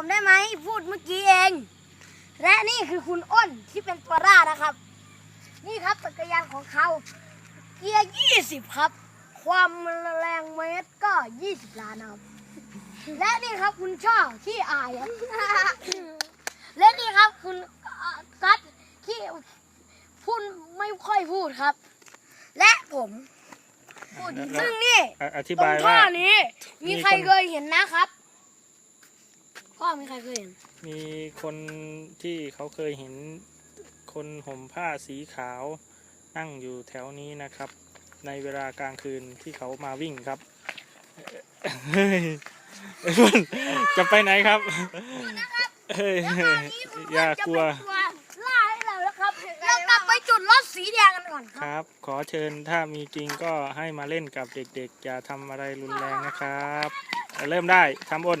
ผมได้ไหมพูดเมื่อกี้เอง และนี่คือคุณอ้นที่เป็นตัวร่านะครับ นี่ครับจักรยานของเขา เกียร์20ครับ ความแรงเมตรก็20ล้านนะครับ และนี่ครับคุณช่อที่อายครับและนี่ครับคุณเอ่อกัดที่พูดไม่ค่อยพูดครับ และผมซึ่งนี่อะอธิตรบางยท่อว่านี้ มีมีใครคนเคยเห็นนะครับ พ่อมีใครเคยเห็น มีคนที่เขาเคยเห็นคนห่มผ้าสีขาวนั่งอยู่แถวนี้นะครับ ในเวลากลางคืนที่เขามาวิ่งครับเฮ้ยจะไปไหนครับเฮ้ยอย่ากลัวจะเป็นตัวล่าให้เราแล้วครับเรากลับไปจุดรถสีแดงกันก่อนคครับ รับ ขอเชิญถ้ามีจริงก็ให้มาเล่นกับเด็กๆ อย่าทำอะไรรุนแรงนะครับ เริ่มได้ทำอ้น